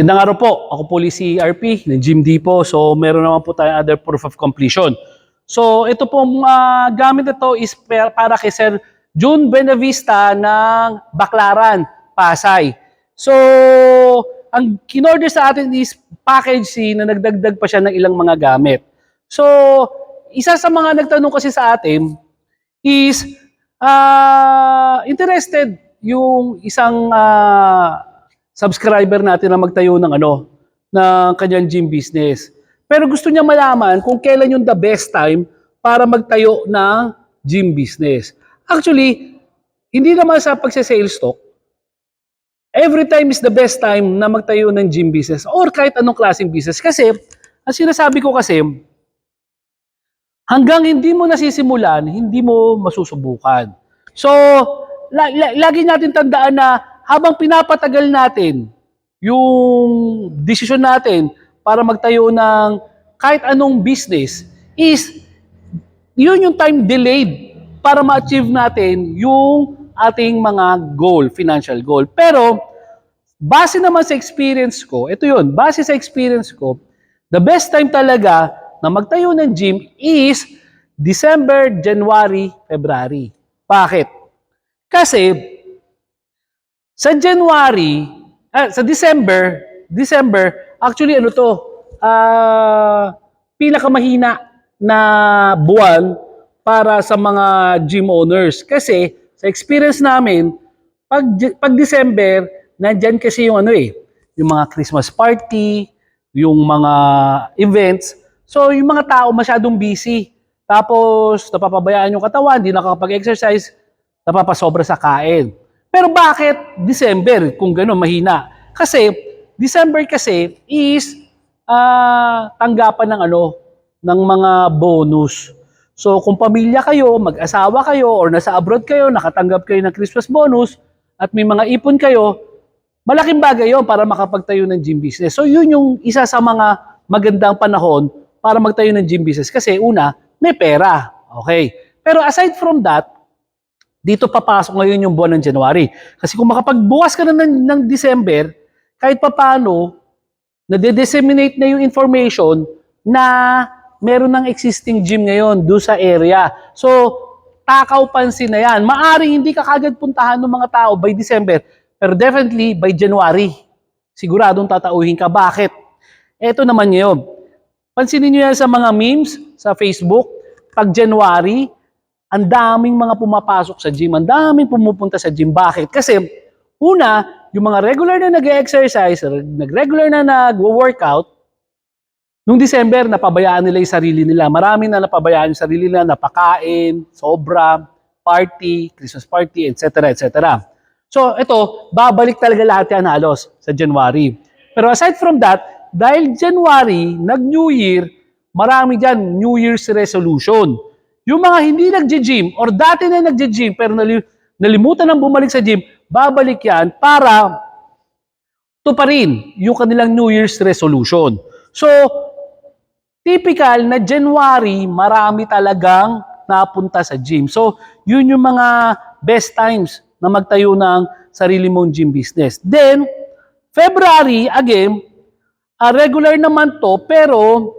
Gandang araw po. Ako po si RP ng Jim Depot. So meron naman po tayong other proof of completion. So ito pong ah, gamit na to is para kay Sir June Benavista ng Baclaran, Pasay. So ang kinorder sa atin is package C na nagdagdag pa siya ng ilang mga gamit. So isa sa mga nagtanong kasi sa atin is ah, interested yung isang ah, subscriber natin na magtayo ng ano, ng kanyang gym business. Pero gusto niya malaman kung kailan yung the best time para magtayo ng gym business. Actually, hindi naman sa pagsa-sales stock, every time is the best time na magtayo ng gym business or kahit anong klaseng business. Kasi, ang sinasabi ko kasi, hanggang hindi mo nasisimulan, hindi mo masusubukan. So, la- la- lagi natin tandaan na habang pinapatagal natin yung desisyon natin para magtayo ng kahit anong business is yun yung time delayed para ma-achieve natin yung ating mga goal, financial goal. Pero, base naman sa experience ko, ito yun, base sa experience ko, the best time talaga na magtayo ng gym is December, January, February. Bakit? Kasi, sa January, ah, sa December, December, actually ano to, ah, pinakamahina na buwan para sa mga gym owners. Kasi, sa experience namin, pag, pag December, nandyan kasi yung ano eh, yung mga Christmas party, yung mga events. So, yung mga tao masyadong busy. Tapos, napapabayaan yung katawan, hindi nakakapag-exercise, napapasobra sa kain. Pero bakit December kung gano'n mahina? Kasi December kasi is ah, tanggapan ng ano ng mga bonus. So kung pamilya kayo, mag-asawa kayo or nasa abroad kayo, nakatanggap kayo ng Christmas bonus at may mga ipon kayo, malaking bagay 'yon para makapagtayo ng gym business. So yun yung isa sa mga magandang panahon para magtayo ng gym business kasi una, may pera. Okay. Pero aside from that, dito papasok ngayon yung buwan ng January. Kasi kung makapagbukas ka na ng, ng December, kahit papano, nade-disseminate na yung information na meron ng existing gym ngayon do sa area. So, takaw pansin na yan. Maaring hindi ka kagad puntahan ng mga tao by December, pero definitely by January. Siguradong tatauhin ka. Bakit? Eto naman ngayon. Pansinin nyo yan sa mga memes sa Facebook. Pag January, ang daming mga pumapasok sa gym, ang daming pumupunta sa gym. Bakit? Kasi, una, yung mga regular na nag-exercise, nag-regular na nag-workout, nung December, napabayaan nila yung sarili nila. Marami na napabayaan yung sarili nila, napakain, sobra, party, Christmas party, etc. etc. So, ito, babalik talaga lahat yan halos sa January. Pero aside from that, dahil January, nag-New Year, marami dyan New Year's resolution. Yung mga hindi nagje-gym or dati na nagje-gym pero nali- nalimutan ng bumalik sa gym, babalik yan para to pa rin yung kanilang New Year's resolution. So, typical na January, marami talagang napunta sa gym. So, yun yung mga best times na magtayo ng sarili mong gym business. Then, February, again, ah, regular naman to, pero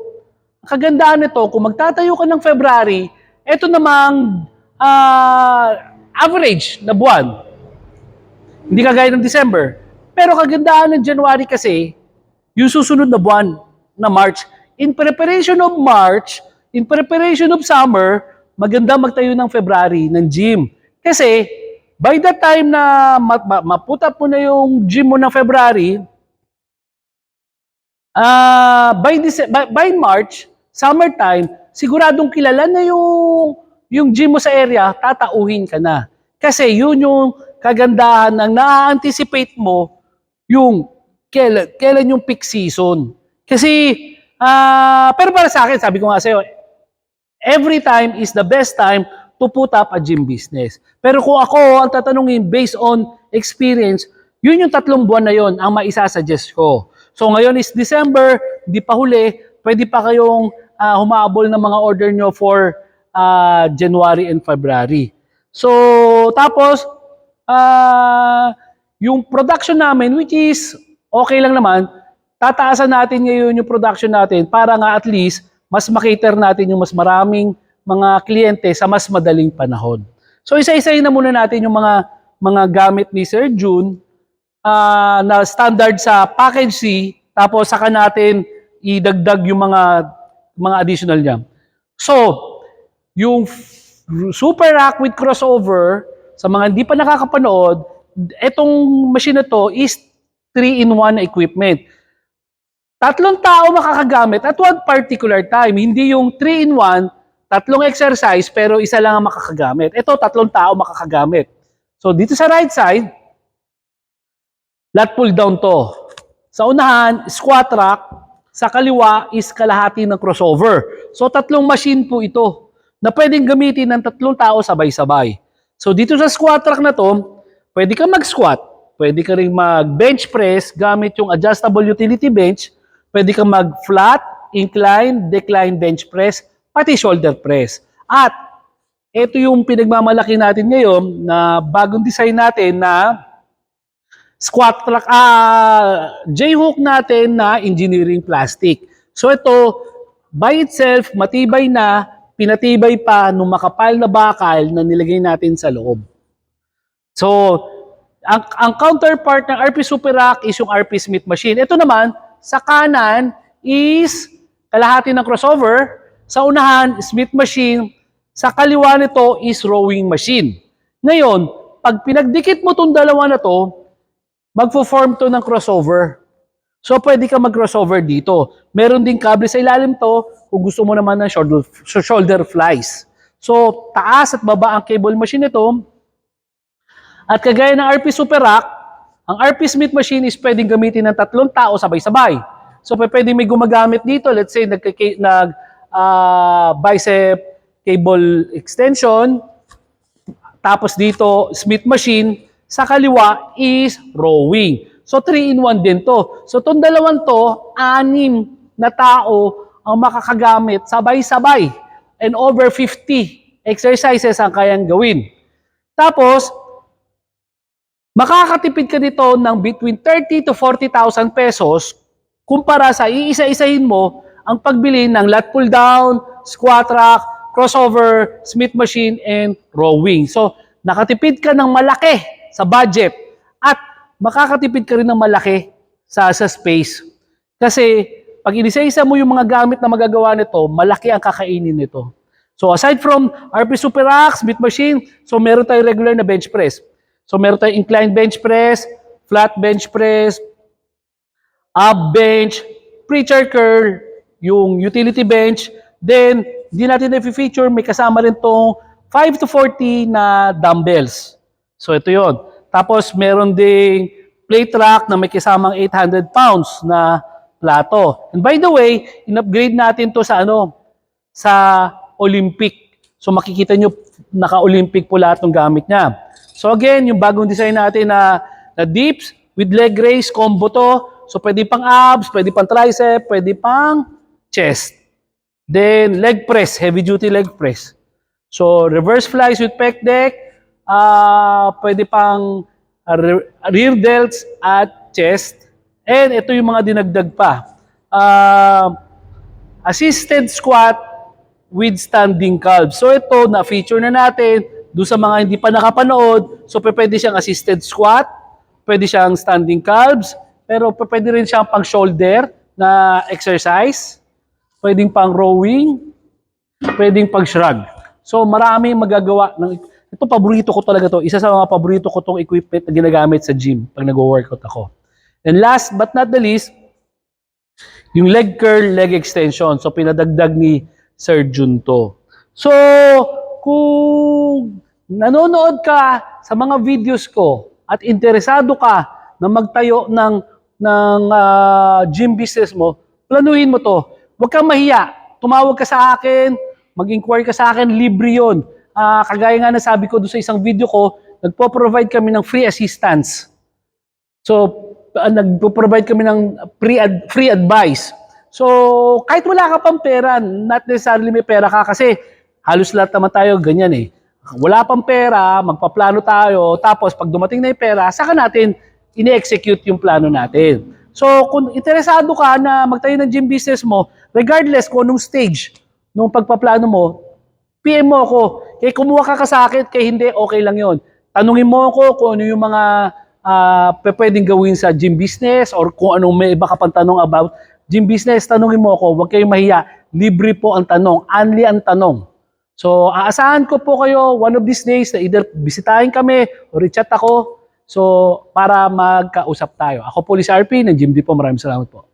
kagandahan nito, kung magtatayo ka ng February, ito namang ah, average na buwan. Hindi kagaya ng December. Pero kagandahan ng January kasi, yung susunod na buwan na March, in preparation of March, in preparation of summer, maganda magtayo ng February ng gym. Kasi, by the time na ma- ma- maput up mo na yung gym mo ng February, Ah, by, Dece- by by March, summertime, siguradong kilala na yung yung gym mo sa area, tatauhin ka na. Kasi yun yung kagandahan ng na-anticipate mo yung kailan, kailan yung peak season. Kasi, ah, pero para sa akin, sabi ko nga sa'yo, every time is the best time to put up a gym business. Pero kung ako ang tatanungin based on experience, yun yung tatlong buwan na yon ang maisasuggest ko. So ngayon is December, hindi pa huli, pwede pa kayong ah, humabol ng mga order nyo for ah, January and February. So tapos, ah, yung production namin, which is okay lang naman, tataasan natin ngayon yung production natin para nga at least mas makater natin yung mas maraming mga kliyente sa mas madaling panahon. So isa-isahin na muna natin yung mga mga gamit ni Sir June ah, na standard sa package C tapos saka natin idagdag yung mga mga additional niya. So, yung super rack with crossover sa mga hindi pa nakakapanood, etong machine na to is 3-in-1 na equipment. Tatlong tao makakagamit at one particular time. Hindi yung 3-in-1, tatlong exercise pero isa lang ang makakagamit. Ito, tatlong tao makakagamit. So, dito sa right side, lat pull down to. Sa unahan, squat rack. Sa kaliwa is kalahati ng crossover. So, tatlong machine po ito na pwedeng gamitin ng tatlong tao sabay-sabay. So, dito sa squat rack na to, pwede ka mag-squat. Pwede ka rin mag-bench press gamit yung adjustable utility bench. Pwede ka mag-flat, incline, decline bench press, pati shoulder press. At ito yung pinagmamalaki natin ngayon na bagong design natin na squat track, ah, J-hook natin na engineering plastic. So ito, by itself, matibay na, pinatibay pa nung makapal na bakal na nilagay natin sa loob. So, ang, ang counterpart ng RP Super Rack is yung RP Smith machine. Ito naman, sa kanan is kalahati ng crossover. Sa unahan, Smith machine. Sa kaliwa nito is rowing machine. Ngayon, pag pinagdikit mo itong dalawa na to, magfo-form to ng crossover. So, pwede ka mag-crossover dito. Meron din kable sa ilalim to kung gusto mo naman ng shoulder, shoulder flies. So, taas at baba ang cable machine nito. At kagaya ng RP Super Rack, ang RP Smith machine is pwedeng gamitin ng tatlong tao sabay-sabay. So, pwede may gumagamit dito. Let's say, nag, nag ah, bicep cable extension. Tapos dito, Smith machine. Sa kaliwa is rowing. So, 3-in-1 din to. So, itong dalawang to, anim na tao ang makakagamit sabay-sabay. And over 50 exercises ang kayang gawin. Tapos, makakatipid ka dito ng between 30 to 40,000 pesos kumpara sa iisa-isahin mo ang pagbili ng lat pull down, squat rack, crossover, Smith machine, and rowing. So, nakatipid ka ng malaki sa budget at makakatipid ka rin ng malaki sa, sa space. Kasi pag inisa-isa mo yung mga gamit na magagawa nito, malaki ang kakainin nito. So aside from RP Super Rack, Smith Machine, so meron tayong regular na bench press. So meron tayong inclined bench press, flat bench press, up bench, preacher curl, yung utility bench. Then, di natin na-feature, may kasama rin tong 5 to 40 na dumbbells. So ito yon. Tapos meron ding plate rack na may kasamang 800 pounds na plato. And by the way, in-upgrade natin to sa ano, sa Olympic. So makikita nyo, naka-Olympic po lahat ng gamit niya. So again, yung bagong design natin na, na dips with leg raise combo to. So pwede pang abs, pwede pang tricep, pwede pang chest. Then leg press, heavy duty leg press. So reverse flies with pec deck, ah pwede pang ah, re- rear delts at chest. And ito yung mga dinagdag pa. Ah, assisted squat with standing calves. So ito, na-feature na natin doon sa mga hindi pa nakapanood. So pwede siyang assisted squat, pwede siyang standing calves, pero pe- pwede rin siyang pang shoulder na exercise, pwedeng pang rowing, pwedeng pang shrug. So marami magagawa ng ito paborito ko talaga to. Isa sa mga paborito ko tong equipment na ginagamit sa gym pag nagwo-workout ako. And last but not the least, yung leg curl, leg extension. So, pinadagdag ni Sir Jun to. So, kung nanonood ka sa mga videos ko at interesado ka na magtayo ng, ng ah, gym business mo, planuhin mo to. Huwag kang mahiya. Tumawag ka sa akin, mag-inquire ka sa akin, libre yun. Ah, kagaya nga na sabi ko doon sa isang video ko, nagpo-provide kami ng free assistance. So, uh, nagpo-provide kami ng free, ad- free advice. So, kahit wala ka pang pera, not necessarily may pera ka kasi halos lahat naman tayo ganyan eh. Wala pang pera, magpaplano tayo, tapos pag dumating na yung pera, saka natin ini-execute yung plano natin. So, kung interesado ka na magtayo ng gym business mo, regardless kung anong stage nung pagpaplano mo, PM mo ako. Kaya kumuha ka ka sa akin, kaya hindi, okay lang yon. Tanungin mo ako kung ano yung mga pe- pwedeng gawin sa gym business or kung anong may iba ka pang tanong about gym business, tanungin mo ako. Huwag kayong mahiya. Libre po ang tanong. Only ang tanong. So, aasahan ko po kayo one of these days na either bisitahin kami o chat ako. So, para magkausap tayo. Ako po, Liz RP ng Gym Depot. Maraming salamat po.